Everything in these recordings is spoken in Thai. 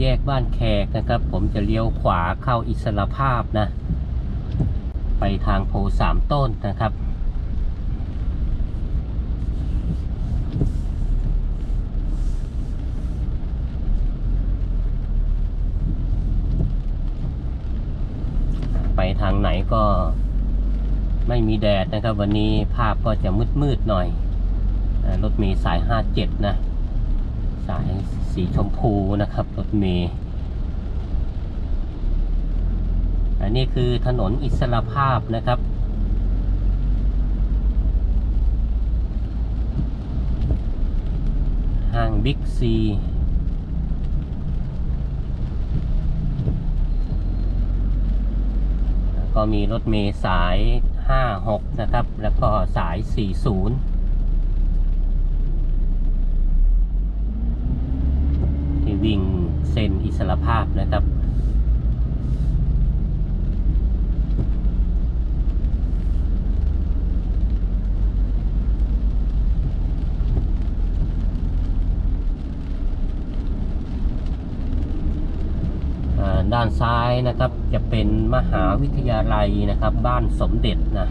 แยกบ้านแขกนะครับ ผมจะเลี้ยวขวาเข้าอิสรภาพนะ ไปทางโพสามต้นนะครับ ไปทางไหนก็ไม่มีแดดนะครับ วันนี้ภาพก็จะมืดๆหน่อยรถมีสาย 57 นะ สาย สีชมพูนะครับ รถเมย์อันนี้คือถนนอิสระภาพนะครับ ห้างบิ๊กซีก็มีรถเมล์สาย 56 นะครับ แล้วก็สาย 40 วิ่งเส้นอิสรภาพนะครับ ด้านซ้ายนะครับจะเป็นมหาวิทยาลัยนะครับ บ้านสมเด็จนะ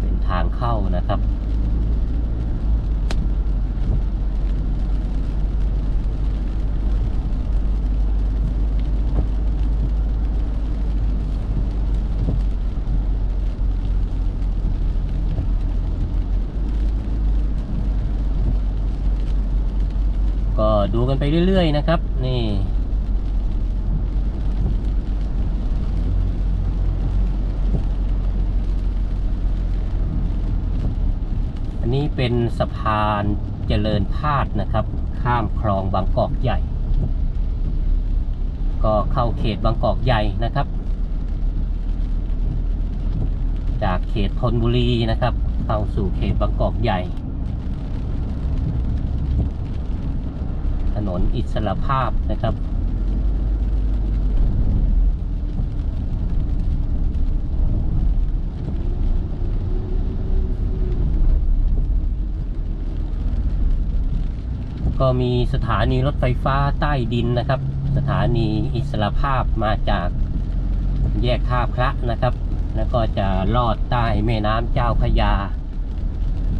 เป็นทางเข้านะครับ ก็ ดูกันไปเรื่อย ๆ นะครับ นี่อันนี้เป็นสะพานเจริญพาดนะครับ ข้ามคลองบางกอกใหญ่ ก็เข้าเขตบางกอกใหญ่นะครับ จากเขตธนบุรีนะครับ เข้าสู่เขตบางกอกใหญ่ ถ นนอิสระภาพนะครับ ก็มีสถานีรถไฟฟ้าใต้ดินนะครับ สถานีอิสระภาพมาจากแยกท่าพระนะครับ แล้วก็จะลอดใต้แม่น้ำเจ้าพยา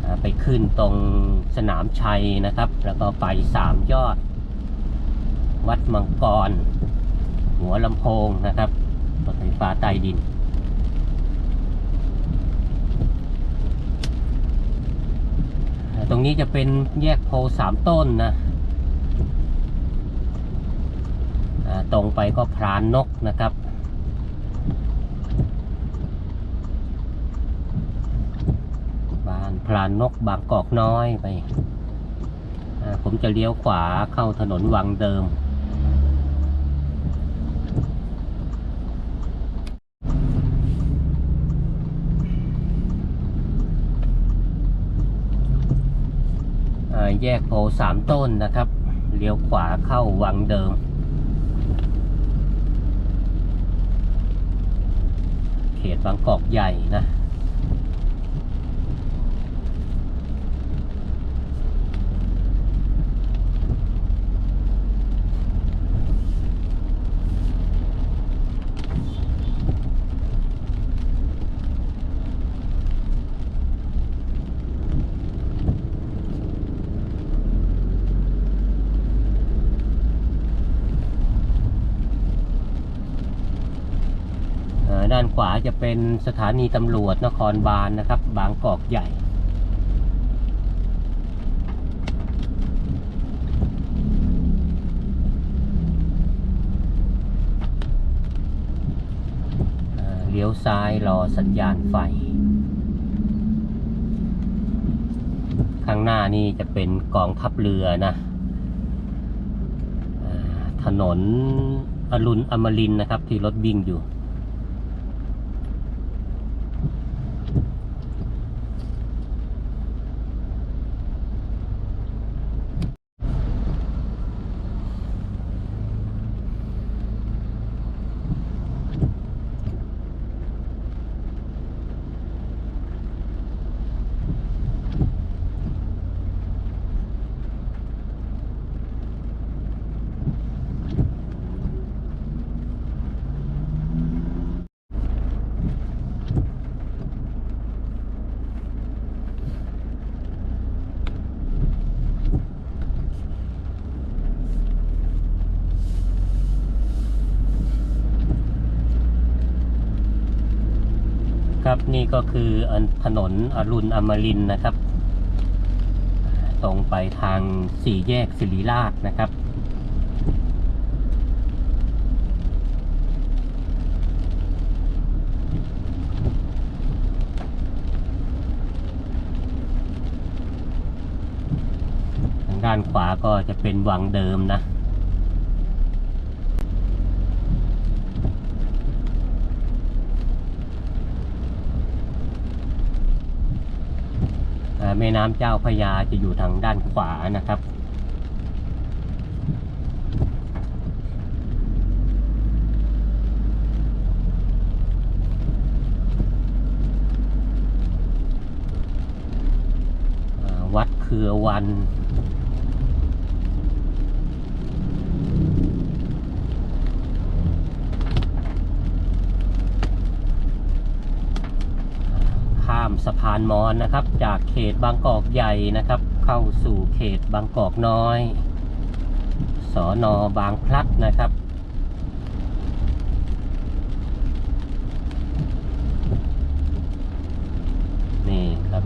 อ่าไปขึ้นตรงสนามชัยนะครับ แล้วก็ไปสามยอด วัดมังกร หัวลำโพงนะครับรถไฟฟ้าใต้ดิน ตรงนี้จะเป็นแยกโพสามต้นนะตรงไปก็พรานนกนะครับบ้านพรานนกบางกอกน้อยไป ผมจะเลี้ยวขวาเข้าถนนวังเดิม อ่า แยกโพสามต้นนะครับ เลี้ยวขวาเข้าวังเดิม เขตบางกอกใหญ่นะ อ่าด้านขวาจะเป็นสถานีตำรวจนครบาลนนะครับ บางกอกใหญ่ เลี้ยวซ้ายรอสัญญาณไฟ ข้างหน้านี่จะเป็นกองทัพเรือนะ ถนนอรุณอมรินนะครับที่รถวิ่งอยู่ นี่ก็คือถนนอรุณอมรินนะครับ ตรงไปทางสี่แยกสิริราชนะครับทางด้านขวาก็จะเป็นวังเดิมนะ แม่น้ำเจ้าพยาจะอยู่ทางด้านขวานะครับ วัดเครือวัน ข้ามสะพานมอนนะครับ จากเขตบางกอกใหญ่นะครับ เข้าสู่เขตบางกอกน้อย สอนอบางพลัดนะครับ นี่ครับ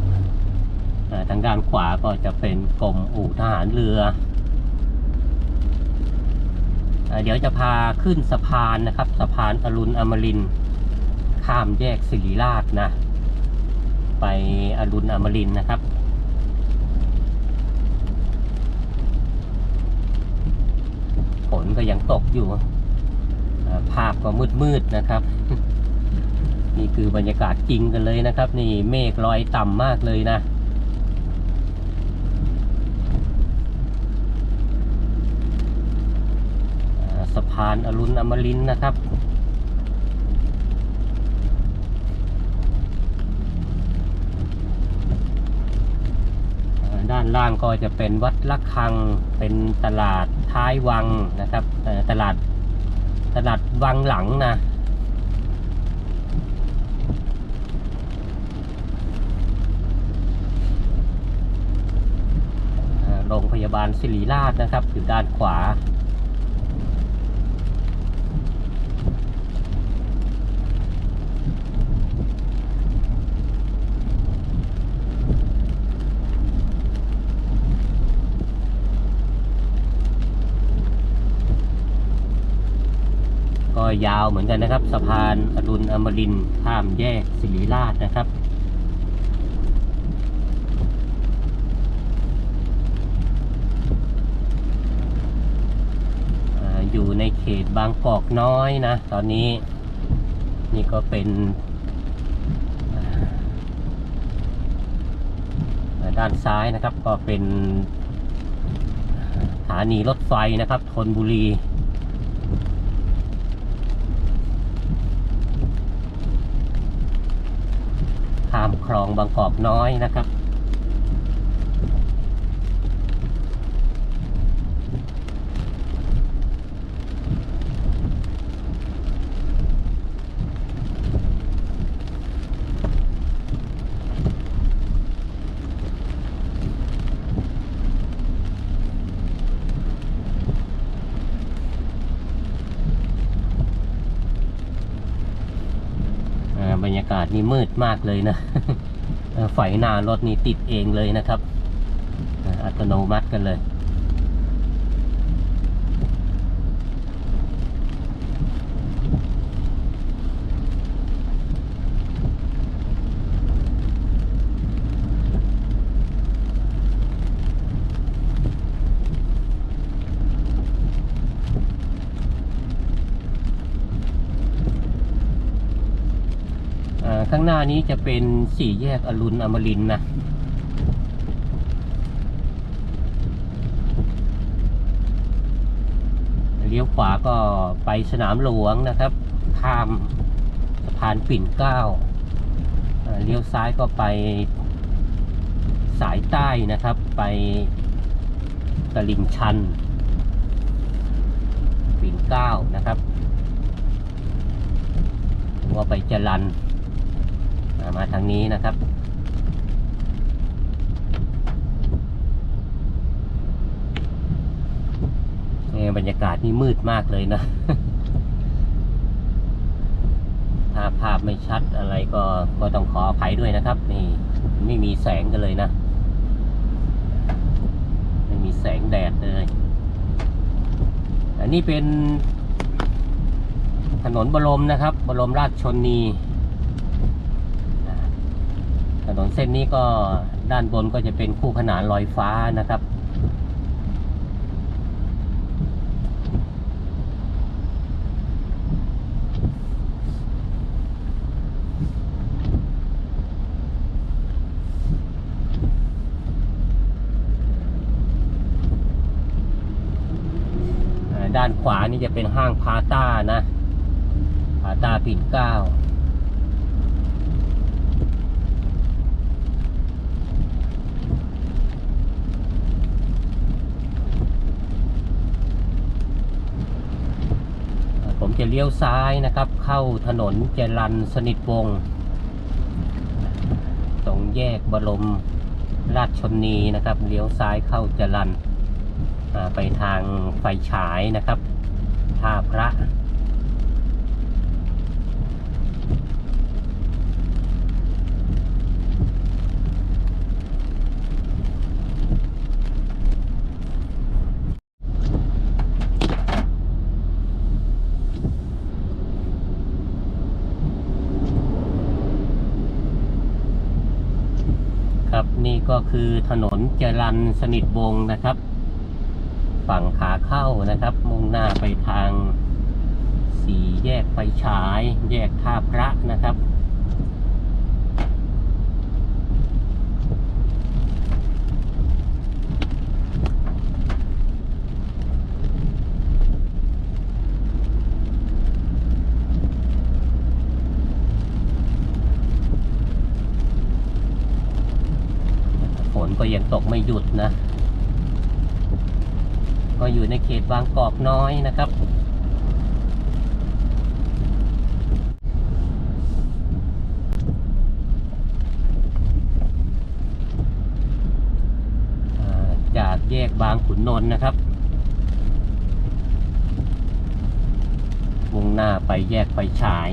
ทางด้านขวาก็จะเป็นกรมอู่ทหารเรือ เดี๋ยวจะพาขึ้นสะพานนะครับ สะพานอรุณอมรินข้ามแยกสิริราชนะ ไปอรุณอมรินนะครับ ฝนก็ยังตกอยู่ ภาพก็มืดๆนะครับ นี่คือบรรยากาศจริงกันเลยนะครับ นี่เมฆลอยต่ำมากเลยนะสะพานอรุณอมรินนะครับ ด้านล่างก็จะเป็นวัดละคัง เป็นตลาดท้ายวังนะครับตลาดตลาดวังหลังนะโรงพยาบาลศิริราชนะครับ อยู่ด้านขวา็ยาวเหมือนกันนะครับ สะพานอรุณอมรินข้ามแยกศิริราชนะครับ อยู่ในเขตบางกอกน้อยนะ ตอนนี้นี่ก็เป็นด้านซ้ายนะครับก็เป็นสถานีรถไฟนะครับธนบุรี ข้าม คลองบางกอกน้อยนะครับ อ่าบรรยากาศนี่มืดมากเลยนะไฟหน้ารถนี่ติดเองเลยนะครับ อัตโนมัติกันเลย อ่า ข้างหน้านี้จะเป็นสี่แยกอรุณอมรินนะเลี้ยวขวาก็ไปสนามหลวงนะครับ ข้ามสะพานปิ่นเกล้าเลี้ยวซ้ายก็ไปสายใต้นะครับ ไปตลิ่งชัน ปิ่นเกล้านะครับว่าไปจรัน มาทางนี้นะครับเนี่ยบรรยากาศนี่มืดมากเลยนะทภาพไม่ชัดอะไรก็ก็ต้องขออภัยด้วยนะครับ นี่ไม่มีแสงกันเลยนะ ไม่มีแสงแดดเลย อันนี้เป็นถนนบรมนะครับ บรมราชชนนี นนเส้นนี้ก็ด้านบนก็จะเป็นคู่ขนานลอยฟ้านะครับ ด้านขวานี่จะเป็นห้างพาต้านะ พาต้าปิ่นเก้า ผม จะเลี้ยวซ้ายนะครับ เข้าถนนเจรันสนิทวงศ์ตรงแยกบรมราชชนนีนะครับ เลี้ยวซ้ายเข้าเจรันไปทางไฟฉายนะครับท่าพระ ครับ นี่ก็คือถนนจรันสนิทวงศ์นะครับ ฝั่งขาเข้านะครับ มุ่งหน้าไปทางสี่แยกไฟฉาย แยกท่าพระนะครับ ฝ นก็ยังตกไม่หยุดนะ ก็อยู่ในเขตบางกอกน้อยนะครับ จากแยกบางขุนนนท์นะครับมุ่งหน้าไปแยกไฟฉาย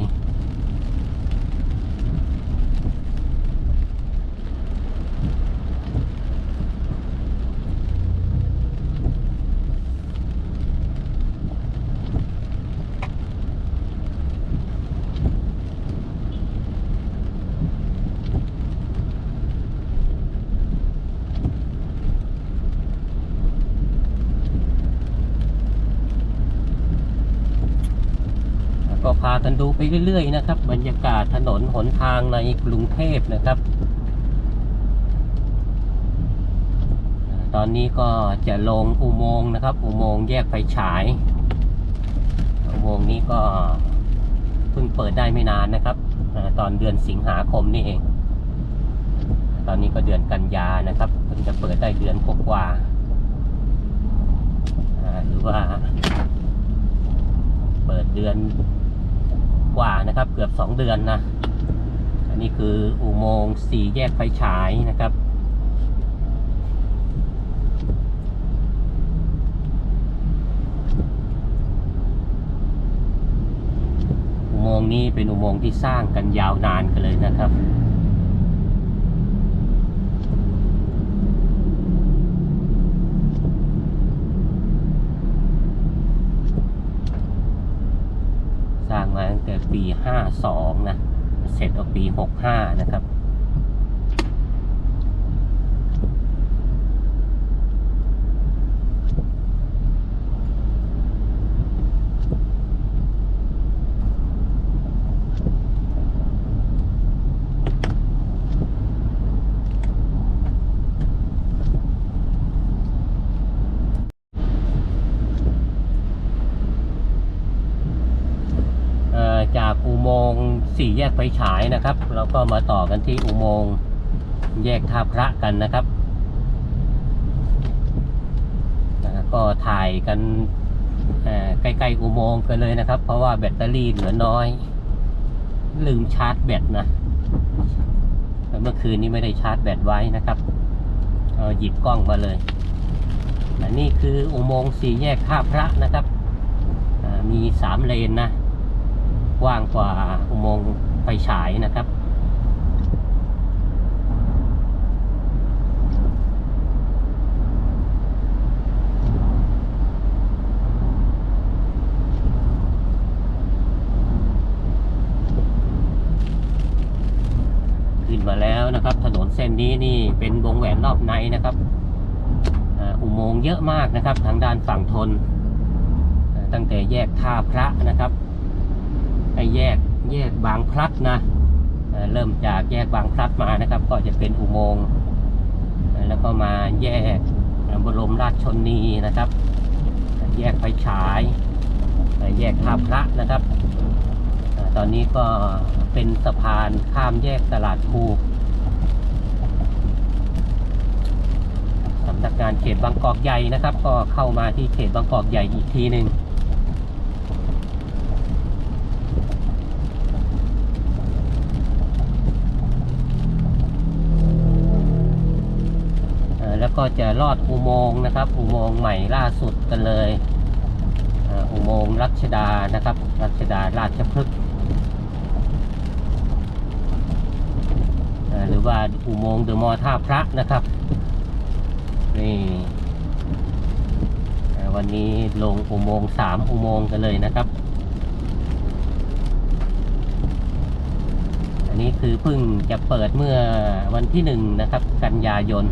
กันดูไปเรื่อยๆนะครับ บรรยากาศถนนหนทางในกรุงเทพนะครับ ตอนนี้ก็จะลงอุโมงค์นะครับ อุโมงค์แยกไฟฉาย อุโมงค์นี้ก็เพิ่งเปิดได้ไม่นานนะครับ ตอนเดือนสิงหาคมนี่เอง ตอนนี้ก็เดือนกันยานะครับเพิ่งจะเปิดได้เดือนกว่าๆอ่าหรือว่าเปิดเดือน กว่านะครับ เกือบสองเดือนนะ อันนี้คืออุโมงค์สี่แยกไฟฉายนะครับ อุโมงค์นี้เป็นอุโมงค์ที่สร้างกันยาวนานกันเลยนะครับ สร้างมาตั้งแต่ ปี 52 นะ เสร็จเอาปี 65 นะครับ เอ่ อุโมงค์สี่แยกไฟฉายนะครับ เราก็มาต่อกันที่อุโมงค์แยกท่าพระกันนะครับนะก็ถ่ายกันใกล้ๆอุโมงค์กันเลยนะครับ เพราะว่าแบตเตอรี่เหลือน้อย ลืมชาร์จแบตนะเมื่อคืนนี้ไม่ได้ชาร์จแบตไว้นะครับเอาหยิบกล้องมาเลยอันนี้คืออุโมงค์สี่แยกท่าพระนะครับ มีสามเลนนะ กว้างกว่าอุโมงค์ไฟฉายนะครับ ขึ้นมาแล้วนะครับ ถนนเส้นนี้นี่เป็นวงแหวนรอบในนะครับอ่าอุโมงค์เยอะมากนะครับ ทางด้านฝั่งทน ตั้งแต่แยกท่าพระนะครับ ไอแยกแยกบางพลัดนะเริ่มจากแยกบางพลัดมานะครับ ก็จะเป็นอุโมงค์แล้วก็มาแยกบรมราชชนีนะครับ แยกไฟฉายแยกท่าพระนะครับ ตอนนี้ก็เป็นสะพานข้ามแยกตลาดภูสำนักงานเขตบางกอกใหญ่นะครับ ก็เข้ามาที่เขตบางกอกใหญ่อีกทีหนึ่ง ก็จะลอดอุโมงค์นะครับ อุโมงค์ใหม่ล่าสุดกันเลยอุโมงค์รัชดานะครับ รัชดาราชพฤกษ์หรือว่าอุโมงค์เดอะมอท่าพระนะครับนี่วันนี้ลงอุโมงค์สามอุโมงค์กันเลยนะครับ อันนี้คือเพิ่งจะเปิดเมื่อวันที่หนึ่งนะครับ กันยายน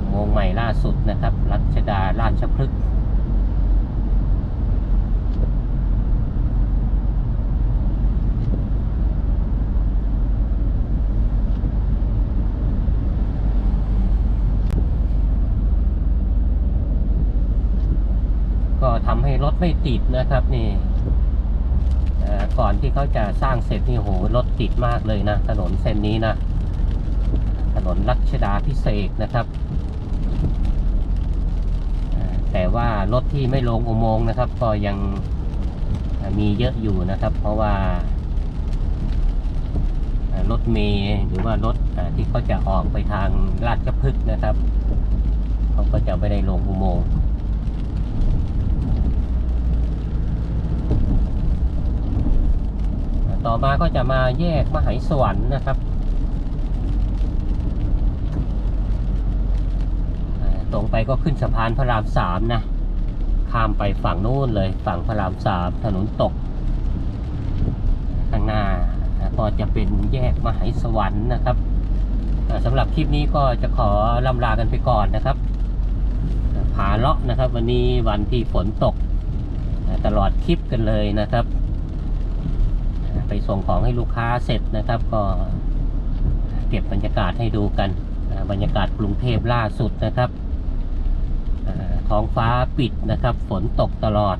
อุโมงค์ใหม่ล่าสุดนะครับ รัชดาราชพฤกษ์ก็ทำให้รถไม่ติดนะครับนี่ก่อนที่เขาจะสร้างเสร็จนี่โหรถติดมากเลยนะ ถนนเส้นนี้นะ ถนนรัชดาพิเศษนะครับเอ่อแต่ ว่ารถที่ไม่ลงอุโมงค์นะครับ ก็ยังมีเยอะอยู่นะครับ เพราะว่ารถเมย์หรือว่ารถที่เขาจะออกไปทางราชพฤกนะครับเขาก็จะไม่ได้ลงอุโมงค์ต่อมาก็จะมาแยกมหายสวรรค์นะครับอ่า ตรงไปก็ขึ้นสะพานพระรามสามนะข้ามไปฝั่งนู้นเลยฝั่งพระรามสามถนนตกข้างหน้าก็จะเป็นแยกมหาสวรรค์นะครับสำหรับคลิปนี้ก็จะขอลำลากันไปก่อนนะครับผาเลาะนะครับ วันนี้วันที่ฝนตก ตลอดคลิปกันเลยนะครับ ไปส่งของให้ลูกค้าเสร็จนะครับ ก็เก็บบรรยากาศให้ดูกันบรรยากาศกรุงเทพล่าสุดนะครับ ท้องฟ้าปิดนะครับ ฝนตกตลอด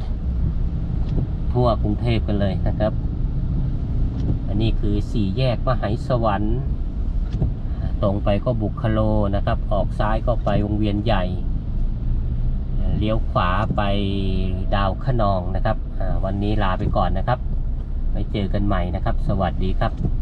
ทั่วกรุงเทพกันเลยนะครับ อันนี้คือสี่แยกมหายสวรรค์ ตรงไปก็บุคโลนะครับ ออกซ้ายก็ไปวงเวียนใหญ่ เลี้ยวขวาไปดาวขนองนะครับ วันนี้ลาไปก่อนนะครับ ไว้เจอกันใหม่นะครับ สวัสดีครับ